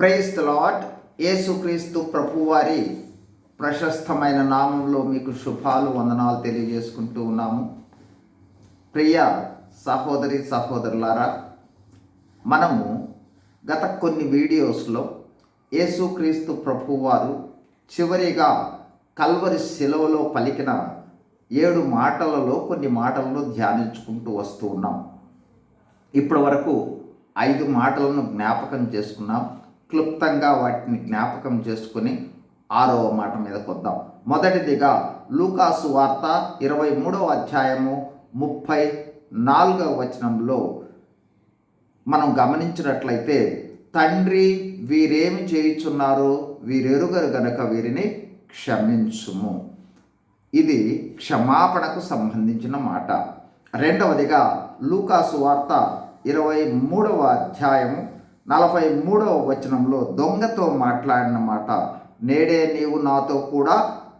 Price lot ఏసుక్రీస్తు యేసుక్రీస్తు ప్రభువారి ప్రశస్తమైన నామంలో మీకు శుభాలు వందనాలు తెలియజేసుకుంటూ ఉన్నాము. ప్రియ సహోదరి సహోదరులారా మనము గత కొన్ని వీడియోస్లో యేసుక్రీస్తు ప్రభువారు చివరిగా కల్వరి శిలవలో పలికిన ఏడు మాటలలో కొన్ని మాటలను ధ్యానించుకుంటూ వస్తూ ఉన్నాం. ఇప్పటి వరకు ఐదు మాటలను జ్ఞాపకం చేసుకున్నాం. క్లుప్తంగా వాటిని జ్ఞాపకం చేసుకుని ఆరవ మాట మీద కొద్దాం. మొదటిదిగా లూకాసు వార్త ఇరవై మూడవ అధ్యాయము ముప్పై నాలుగవ వచనంలో మనం గమనించినట్లయితే తండ్రి వీరేమి చేయుచున్నారో? వీరెరుగరు గనక వీరిని క్షమించుము. ఇది క్షమాపణకు సంబంధించిన మాట. రెండవదిగా లూకాసు వార్త ఇరవై మూడవ అధ్యాయము నలభై మూడవ వచనంలో దొంగతో మాట్లాడిన మాట నేడే నీవు నాతో కూడా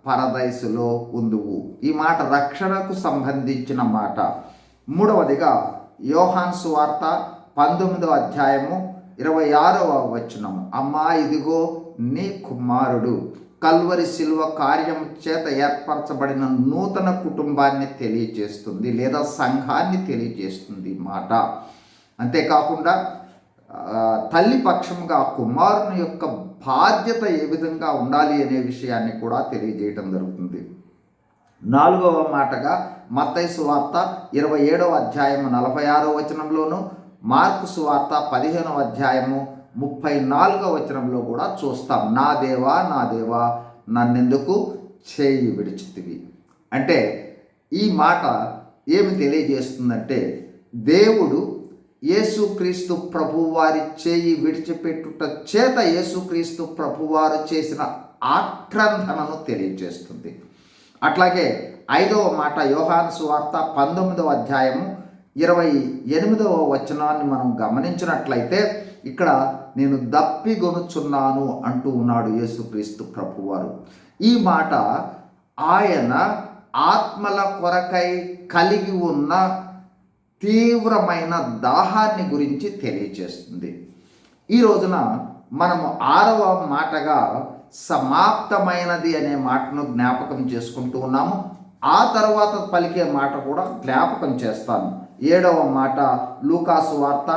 పరదైసులో ఉందువు. ఈ మాట రక్షణకు సంబంధించిన మాట. మూడవదిగా యోహాన్ సువార్త పంతొమ్మిదవ అధ్యాయము ఇరవై ఆరవ వచనము. అమ్మా ఇదిగో నీ కుమారుడు. కల్వరి శిల్వ కార్యం చేత ఏర్పరచబడిన నూతన కుటుంబాన్ని తెలియజేస్తుంది లేదా సంఘాన్ని తెలియజేస్తుంది మాట. అంతేకాకుండా తల్లి పక్షంగా కుమారుని యొక్క బాధ్యత ఏ విధంగా ఉండాలి అనే విషయాన్ని కూడా తెలియజేయటం జరుగుతుంది. నాలుగవ మాటగా మత్తయి సువార్త ఇరవై ఏడవ అధ్యాయము నలభై ఆరో వచనంలోను మార్కు సువార్త పదిహేనవ అధ్యాయము ముప్పై నాలుగవ వచనంలో కూడా చూస్తాం. నా దేవా నా దేవా నన్నెందుకు చేయి విడిచితివి? అంటే ఈ మాట ఏమి తెలియజేస్తుందంటే దేవుడు యేసుక్రీస్తు ప్రభువారి చేయి విడిచిపెట్టుట చేత యేసుక్రీస్తు ప్రభువారు చేసిన ఆక్రందనను తెలియజేస్తుంది. అట్లాగే ఐదవ మాట యోహాను సువార్త పంతొమ్మిదవ అధ్యాయము ఇరవై ఎనిమిదవ వచనాన్ని మనం గమనించినట్లయితే ఇక్కడ నేను దప్పిగొనుచున్నాను అంటూ ఉన్నాడు యేసుక్రీస్తు ప్రభువారు. ఈ మాట ఆయన ఆత్మల కొరకై కలిగి ఉన్న తీవ్రమైన దాహాన్ని గురించి తెలియజేస్తుంది ఈ రోజున మనము ఆరవ మాటగా సమాప్తమైనది అనే మాటను జ్ఞాపకం చేసుకుంటూ ఉన్నాము. ఆ తర్వాత పలికే మాట కూడా జ్ఞాపకం చేస్తాను. ఏడవ మాట లూకాసు వార్త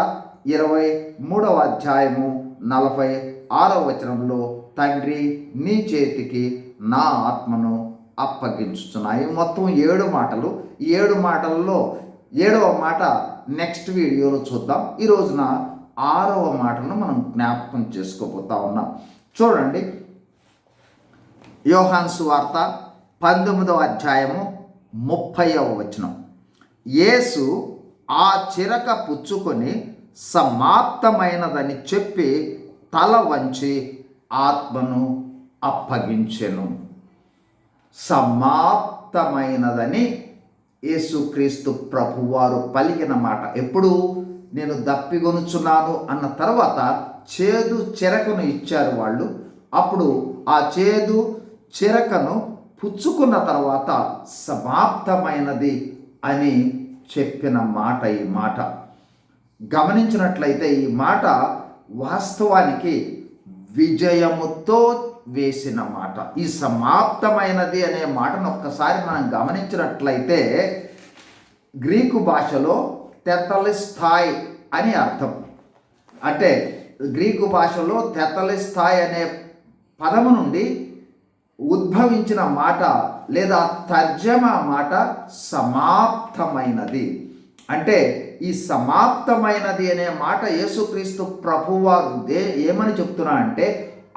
ఇరవై మూడవ అధ్యాయము నలభై ఆరవ వచనంలో తండ్రి నీ చేతికి నా ఆత్మను అప్పగించుతున్నాయి మొత్తం ఏడు మాటలు ఏడు మాటల్లో ఏడవ మాట నెక్స్ట్ వీడియోలో చూద్దాం. ఈ రోజున ఆరవ మాటను మనం జ్ఞాపకం చేసుకోబోతా ఉన్నాం. చూడండి. యోహాన్సు వార్త పంతొమ్మిదవ అధ్యాయము ముప్పైవ వచనం. యేసు ఆ చిరక పుచ్చుకొని సమాప్తమైనదని చెప్పి తల వంచి ఆత్మను అప్పగించెను. సమాప్తమైనదని యేసుక్రీస్తు ప్రభువారు పలికిన మాట. ఎప్పుడు? నేను దప్పిగొనుచున్నాను అన్న తర్వాత చేదు చెరకను ఇచ్చారు వాళ్ళు. అప్పుడు ఆ చేదు చిరకను పుచ్చుకున్న తర్వాత సమాప్తమైనది అని చెప్పిన మాట ఈ మాట. గమనించినట్లయితే ఈ మాట వాస్తవానికి విజయముతో వేసిన మాట. ఈ సమాప్తమైనది అనే మాటను ఒక్కసారి మనం గమనించినట్లయితే గ్రీకు భాషలో తెతలిస్థాయి అని అర్థం. అంటే గ్రీకు భాషలో తెతలిస్థాయి అనే పదము నుండి ఉద్భవించిన మాట లేదా తర్జమ మాట సమాప్తమైనది. అంటే ఈ సమాప్తమైనది అనే మాట యేసుక్రీస్తు ప్రభువారు దే ఏమని చెప్తున్నా అంటే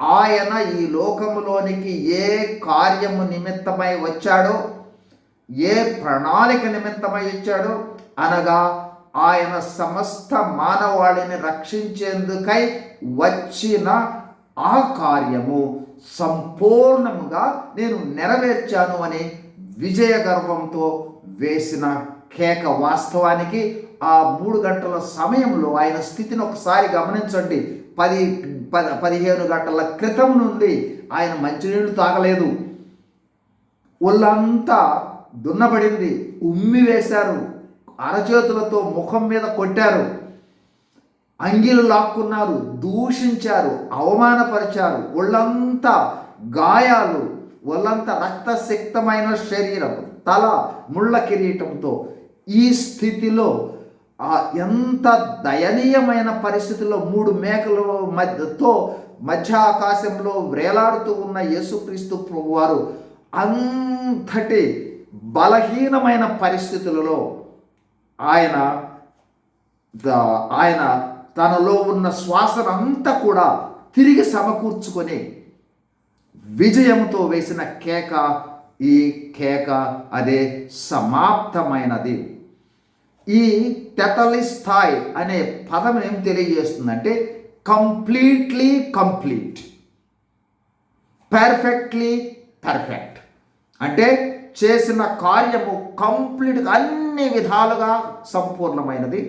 ఆయన ఈ లోకములోనికి ఏ కార్యము నిమిత్తమై వచ్చాడో ఏ ప్రణాళిక నిమిత్తమై వచ్చాడో అనగా ఆయన సమస్త మానవాళిని రక్షించేందుకై వచ్చిన ఆ కార్యము సంపూర్ణముగా నేను నెరవేర్చాను అని విజయ గర్వంతో వేసిన కేక వాస్తవానికి ఆ మూడు గంటల సమయంలో ఆయన స్థితిని ఒకసారి గమనించండి. పది పద పదిహేను గంటల క్రితం నుండి ఆయన మంచినీళ్ళు తాగలేదు. ఒళ్ళంతా దున్నబడింది. ఉమ్మి వేశారు. అరచేతులతో ముఖం మీద కొట్టారు. అంగిలు లాక్కున్నారు. దూషించారు. అవమానపరిచారు. ఒళ్ళంతా గాయాలు. ఒళ్ళంతా రక్తసిక్తమైన శరీరం. తల ముళ్ళ కిరీటంతో ఈ స్థితిలో ఆ ఎంత దయనీయమైన పరిస్థితుల్లో మూడు మేకలు మధ్యతో మధ్య ఆకాశంలో వేలాడుతూ ఉన్న యేసుక్రీస్తు ప్రభువారు అంతటి బలహీనమైన పరిస్థితులలో ఆయన ఆయన తనలో ఉన్న శ్వాసనంతా కూడా తిరిగి సమకూర్చుకొని విజయంతో వేసిన కేక ఈ కేక అదే సమాప్తమైనది. ఈ తెతలిస్థాయ్ అనే పదం ఏం తెలియజేస్తుందంటే కంప్లీట్లీ కంప్లీట్ పర్ఫెక్ట్లీ పర్ఫెక్ట్ అంటే చేసిన కార్యము కంప్లీట్గా అన్ని విధాలుగా సంపూర్ణమైనది.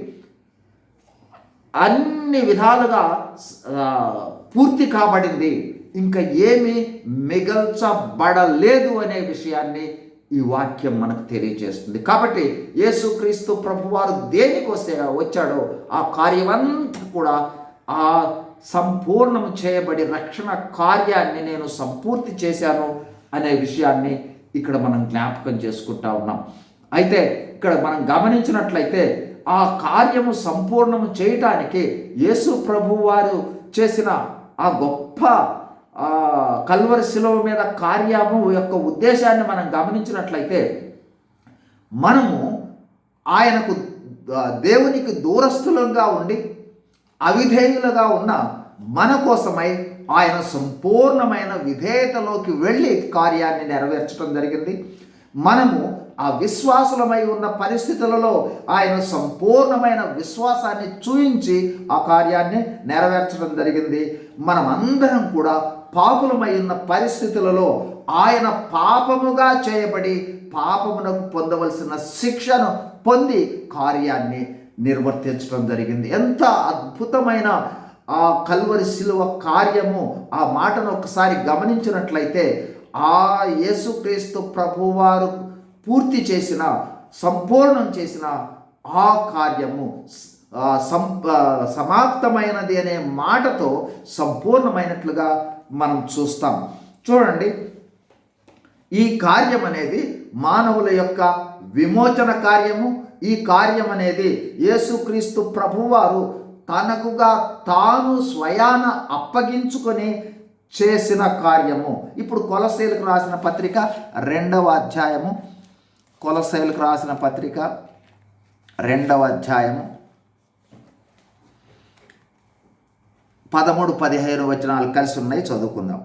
అన్ని విధాలుగా పూర్తి కాబడింది. ఇంకా ఏమీ మిగల్చబడలేదు అనే విషయాన్ని ఈ వాక్యం మనకు తెలియజేస్తుంది. కాబట్టి యేసుక్రీస్తు ప్రభువారు దేనికొస్తే వచ్చాడో ఆ కార్యమంతా కూడా ఆ సంపూర్ణం చేయబడి రక్షణ కార్యాన్ని నేను సంపూర్తి చేశాను అనే విషయాన్ని ఇక్కడ మనం జ్ఞాపకం చేసుకుంటా ఉన్నాం. అయితే ఇక్కడ మనం గమనించినట్లయితే ఆ కార్యము సంపూర్ణము చేయటానికి యేసు ప్రభు వారు చేసిన ఆ గొప్ప కల్వరి శిలువ మీద కార్యము యొక్క ఉద్దేశాన్ని మనం గమనించినట్లయితే మనము ఆయనకు దేవునికి దూరస్థులంగా ఉండి అవిధేయులుగా ఉన్న మన కోసమై ఆయన సంపూర్ణమైన విధేయతలోకి వెళ్ళి కార్యాన్ని నెరవేర్చడం జరిగింది. మనము ఆ విశ్వాసులమై ఉన్న పరిస్థితులలో ఆయన సంపూర్ణమైన విశ్వాసాన్ని చూయించి ఆ కార్యాన్ని నెరవేర్చడం జరిగింది. మనం అందరం కూడా పాపులమై ఉన్న పరిస్థితులలో ఆయన పాపముగా చేయబడి పాపమునకు పొందవలసిన శిక్షను పొంది కార్యాన్ని నిర్వర్తించడం జరిగింది. ఎంత అద్భుతమైన ఆ కల్వరి శిలువ కార్యము ఆ మాటను ఒకసారి గమనించినట్లయితే ఆ యేసుక్రీస్తు ప్రభువారు పూర్తి చేసిన సంపూర్ణం చేసిన ఆ కార్యము సం సమాప్తమైనది అనే మాటతో సంపూర్ణమైనట్లుగా మనం చూస్తాం. చూడండి. ఈ కార్యం అనేది మానవుల యొక్క విమోచన కార్యము. ఈ కార్యం అనేది యేసుక్రీస్తు ప్రభువారు తనకుగా తాను స్వయాన అప్పగించుకొని చేసిన కార్యము. ఇప్పుడు కొలసేలకు రాసిన పత్రిక రెండవ అధ్యాయము. కొలసేలకు రాసిన పత్రిక రెండవ అధ్యాయము. పదమూడు పదిహేను వచనాలు కలిసి ఉన్నాయి చదువుకుందాం.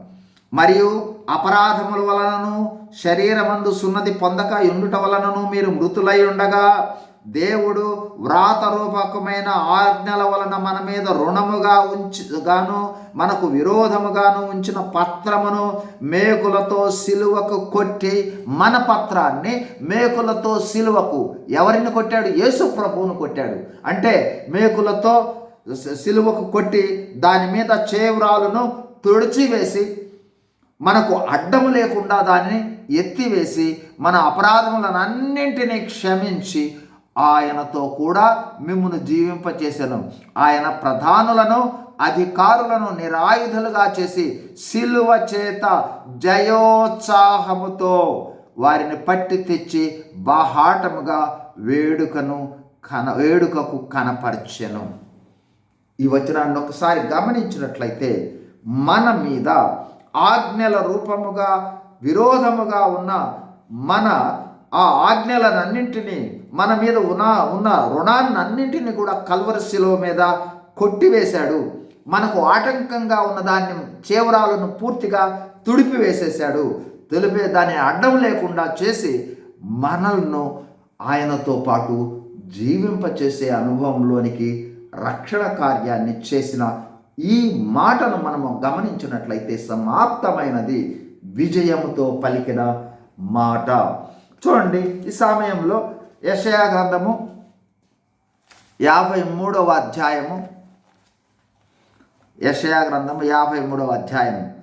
మరియు అపరాధముల వలనను శరీరమందు సున్నతి పొందక ఉండుట వలనను మీరు మృతులై ఉండగా దేవుడు వ్రాతరూపకమైన ఆజ్ఞల వలన మన మీద రుణముగా ఉంచుగాను మనకు విరోధముగాను ఉంచిన పత్రమును మేకులతో సిలువకు కొట్టి మన పత్రాన్ని మేకులతో సిలువకు ఎవరిని కొట్టాడు? యేసు ప్రభువును కొట్టాడు. అంటే మేకులతో సిలువకు కొట్టి దాని మీద చేవ్రాలను తుడిచివేసి మనకు అడ్డము లేకుండా దానిని ఎత్తివేసి మన అపరాధములను అన్నింటినీ క్షమించి ఆయనతో కూడా మిమ్మను జీవింపచేసెను. ఆయన ప్రధానులను అధికారులను నిరాయుధులుగా చేసి సిలువ చేత జయోత్సాహముతో వారిని పట్టి తెచ్చి బాహాటముగా వేడుకను కన వేడుకకు కనపరచెను. ఈ వచనాన్ని ఒకసారి గమనించినట్లయితే మన మీద ఆజ్ఞల రూపముగా విరోధముగా ఉన్న మన ఆ ఆజ్ఞలనన్నింటినీ మన మీద ఉన్న ఉన్న రుణాన్నన్నింటినీ కూడా కల్వరశిలో శిలువ మీద కొట్టివేశాడు. మనకు ఆటంకంగా ఉన్న దాన్ని చేవరాలను పూర్తిగా తుడిపి వేసేశాడు తెలిపే దాని అడ్డం లేకుండా చేసి మనల్ని ఆయనతో పాటు జీవింపచేసే అనుభవంలోనికి రక్షణ కార్యాన్ని చేసిన ఈ మాటను మనము గమనించినట్లయితే సమాప్తమైనది విజయముతో పలికిన మాట. చూడండి ఈ సమయంలో యషయా గ్రంథము యాభై మూడవ అధ్యాయము. యషయా గ్రంథము యాభై మూడవ అధ్యాయము.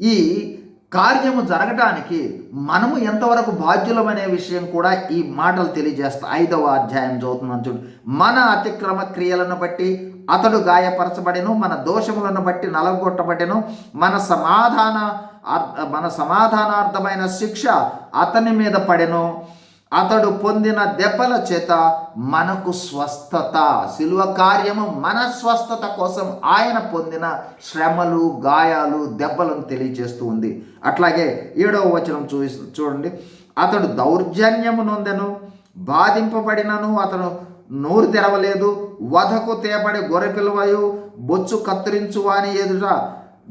ఈ కార్యము జరగటానికి మనము ఎంతవరకు బాధ్యులమనే విషయం కూడా ఈ మాటలు తెలియజేస్తా. ఐదవ అధ్యాయం చదువుతున్నాను చూడు. మన అతిక్రమ క్రియలను బట్టి అతడు గాయపరచబడెను మన దోషములను బట్టి నలగొట్టబడెను. మన సమాధాన మన సమాధానార్థమైన శిక్ష అతని మీద పడెను. అతడు పొందిన దెబ్బల చేత మనకు స్వస్థత. శిలువ కార్యము మన స్వస్థత కోసం ఆయన పొందిన శ్రమలు గాయాలు దెబ్బలను తెలియజేస్తూ ఉంది. అట్లాగే ఏడవ వచనం చూ చూడండి. అతడు దౌర్జన్యము నొందెను బాధింపబడినను అతను నోరు తెరవలేదు వధకు తేబడి గొర్రె పిలువయు బొచ్చు కత్తిరించు అని ఎదుట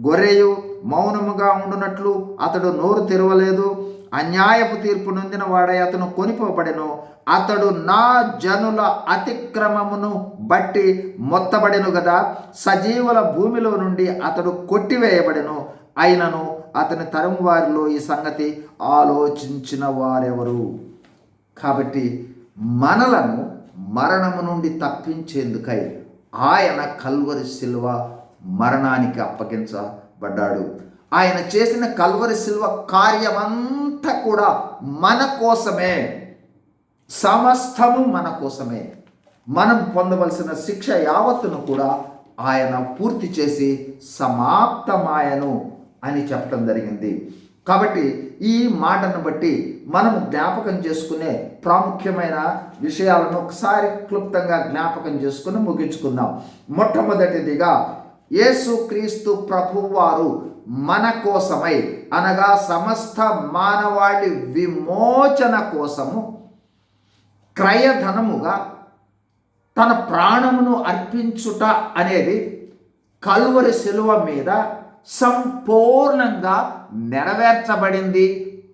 గొర్రెయు మౌనముగా ఉండునట్లు అతడు నోరు తెరవలేదు అన్యాయపు తీర్పు నొందిన వాడై అతను కొనిపోబడెను. అతడు నా జనుల అతిక్రమమును బట్టి మొత్తబడెను కదా సజీవుల భూమిలో నుండి అతడు కొట్టివేయబడెను. అయినను అతని తరం వారిలో ఈ సంగతి ఆలోచించిన వారెవరు? కాబట్టి మనలను మరణము నుండి తప్పించేందుకై ఆయన కల్వరి శిల్వ మరణానికి అప్పగించబడ్డాడు. ఆయన చేసిన కల్వరి శిల్వ కార్యమంతా కూడా మన కోసమే. సమస్తము మన కోసమే. మనం పొందవలసిన శిక్ష యావత్తును కూడా ఆయన పూర్తి చేసి సమాప్తమాయను అని చెప్పడం జరిగింది. కాబట్టి ఈ మాటను బట్టి మనం జ్ఞాపకం చేసుకునే ప్రాముఖ్యమైన విషయాలను ఒకసారి క్లుప్తంగా జ్ఞాపకం చేసుకుని ముగించుకుందాం. మొట్టమొదటిదిగా యేసు క్రీస్తు ప్రభువారు మన కోసమై అనగా సమస్త మానవాళి విమోచన కోసము క్రయధనముగా తన ప్రాణమును అర్పించుట అనేది కలువరి శిలువ మీద సంపూర్ణంగా నెరవేర్చబడింది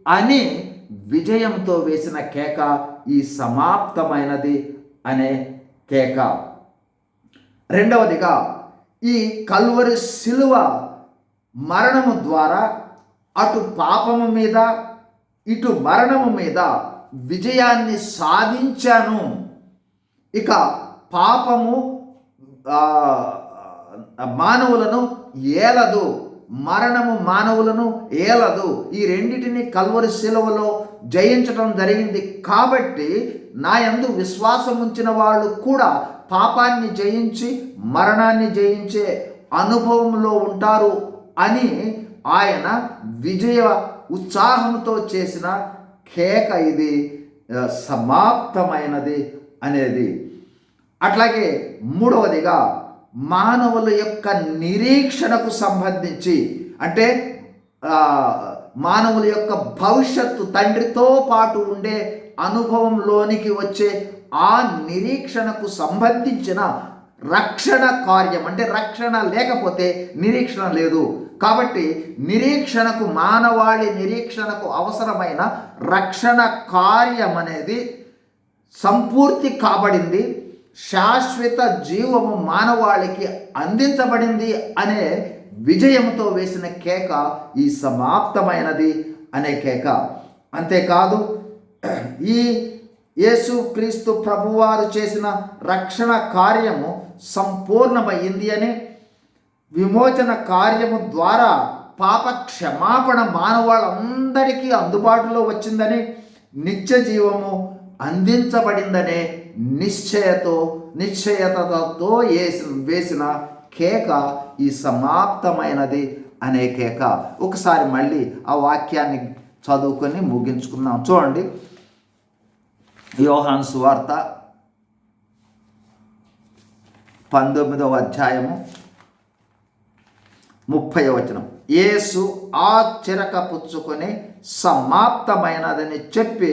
అని విజయంతో వేసిన కేక ఈ సమాప్తమైనది అనే కేక. రెండవదిగా ఈ కల్వరి శిలువ మరణము ద్వారా అటు పాపము మీద ఇటు మరణము మీద విజయాన్ని సాధించాను. ఇక పాపము మానవులను ఏలదు. మరణము మానవులను ఏలదు. ఈ రెండిటిని కల్వరి శిలువలో జయించడం జరిగింది కాబట్టి నా యందు విశ్వాసం ఉంచిన వాళ్ళు కూడా పాపాన్ని జయించి మరణాన్ని జయించే అనుభవంలో ఉంటారు అని ఆయన విజయ ఉత్సాహంతో చేసిన కేక ఇది సమాప్తమైనది అనేది. అట్లాగే మూడవదిగా మానవుల యొక్క నిరీక్షణకు సంబంధించి అంటే మానవుల యొక్క భవిష్యత్తు తండ్రితో పాటు ఉండే అనుభవంలోనికి వచ్చే ఆ నిరీక్షణకు సంబంధించిన రక్షణ కార్యం అంటే రక్షణ లేకపోతే నిరీక్షణ లేదు. కాబట్టి నిరీక్షణకు మానవాళి నిరీక్షణకు అవసరమైన రక్షణ కార్యం అనేది సంపూర్తి కాబడింది. శాశ్వత జీవము మానవాళికి అందించబడింది అనే విజయంతో వేసిన కేక ఈ సమాప్తమైనది అనే కేక. అంతేకాదు ఈ యేసు క్రీస్తు ప్రభువారు చేసిన రక్షణ కార్యము సంపూర్ణమైంది అని విమోచన కార్యము ద్వారా పాప క్షమాపణ మానవాళ్ళందరికీ అందుబాటులో వచ్చిందని నిత్య జీవము అందించబడిందనే నిశ్చయతో నిశ్చయతతో వేసిన వేసిన కేక ఈ సమాప్తమైనది అనే కేక. ఒకసారి మళ్ళీ ఆ వాక్యాన్ని చదువుకొని ముగించుకుందాం. చూడండి. యోహాన్ సువార్త పంతొమ్మిదవ అధ్యాయము. ముప్పై వచనం. యేసు ఆ చిరక పుచ్చుకొని సమాప్తమైనదని చెప్పి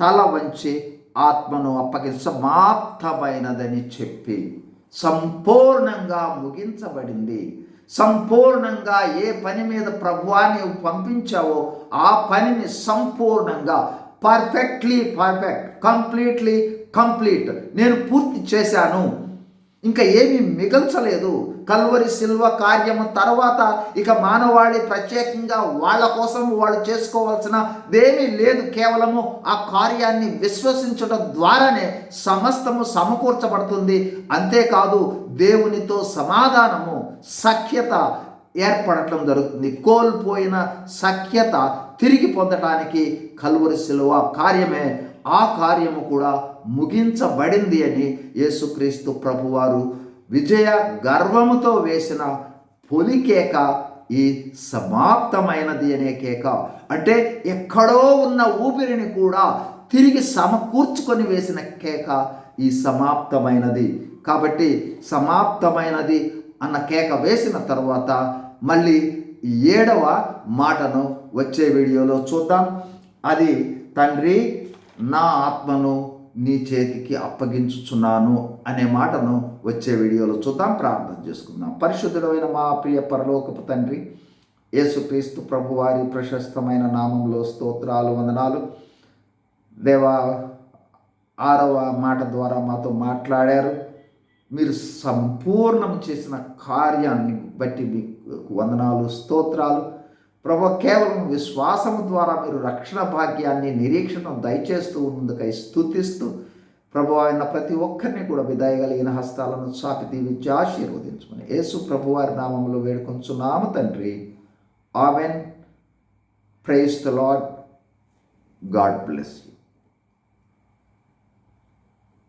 తల వంచి ఆత్మను అప్పగి సమాప్తమైనదని చెప్పి సంపూర్ణంగా ముగించబడింది. సంపూర్ణంగా ఏ పని మీద ప్రభువాన్ని పంపించావో ఆ పనిని సంపూర్ణంగా పర్ఫెక్ట్లీ పర్ఫెక్ట్ కంప్లీట్లీ కంప్లీట్ నేను పూర్తి చేశాను. ఇంకా ఏమీ మిగల్చలేదు. కల్వరి శిల్వ కార్యము తర్వాత ఇక మానవాళి ప్రత్యేకంగా వాళ్ళ కోసం వాళ్ళు చేసుకోవాల్సిన దేమీ లేదు. కేవలము ఆ కార్యాన్ని విశ్వసించడం ద్వారానే సమస్తము సమకూర్చబడుతుంది. అంతేకాదు దేవునితో సమాధానము సఖ్యత ఏర్పడటం జరుగుతుంది. కోల్పోయిన సఖ్యత తిరిగి పొందటానికి కల్వరి శిలువ కార్యమే. ఆ కార్యము కూడా ముగించబడింది అని యేసుక్రీస్తు ప్రభువారు విజయ గర్వముతో వేసిన పొలి కేక ఈ సమాప్తమైనది అనే కేక. అంటే ఎక్కడో ఉన్న ఊపిరిని కూడా తిరిగి సమకూర్చుకొని వేసిన కేక ఈ సమాప్తమైనది. కాబట్టి సమాప్తమైనది అన్న కేక వేసిన తర్వాత మళ్ళీ ఏడవ మాటను వచ్చే వీడియోలో చూద్దాం. అది తండ్రి నా ఆత్మను నీ చేతికి అప్పగించుచున్నాను అనే మాటను వచ్చే వీడియోలో చూద్దాం ప్రార్థన చేసుకుందాం. పరిశుద్ధుడమైన మా ప్రియ పరలోకపు తండ్రి యేసుక్రీస్తు ప్రభువారి ప్రశస్తమైన నామంలో స్తోత్రాలు వందనాలు. దేవా ఆరవ మాట ద్వారా మాతో మాట్లాడారు. మీరు సంపూర్ణం చేసిన కార్యాన్ని బట్టి మీకు వందనాలు స్తోత్రాలు. ప్రభు కేవలం విశ్వాసము ద్వారా మీరు రక్షణ భాగ్యాన్ని నిరీక్షణ దయచేస్తూ ఉన్నందుకై స్థుతిస్తూ ప్రభు ఆయన ప్రతి ఒక్కరిని కూడా విదాయగలిగిన హస్తాలను చాపి దీవించి ఆశీర్వదించుకుని యేసు ప్రభువారి నామంలో వేడుకొంచున్నాము తండ్రి. Amen. Praise the lord God bless you.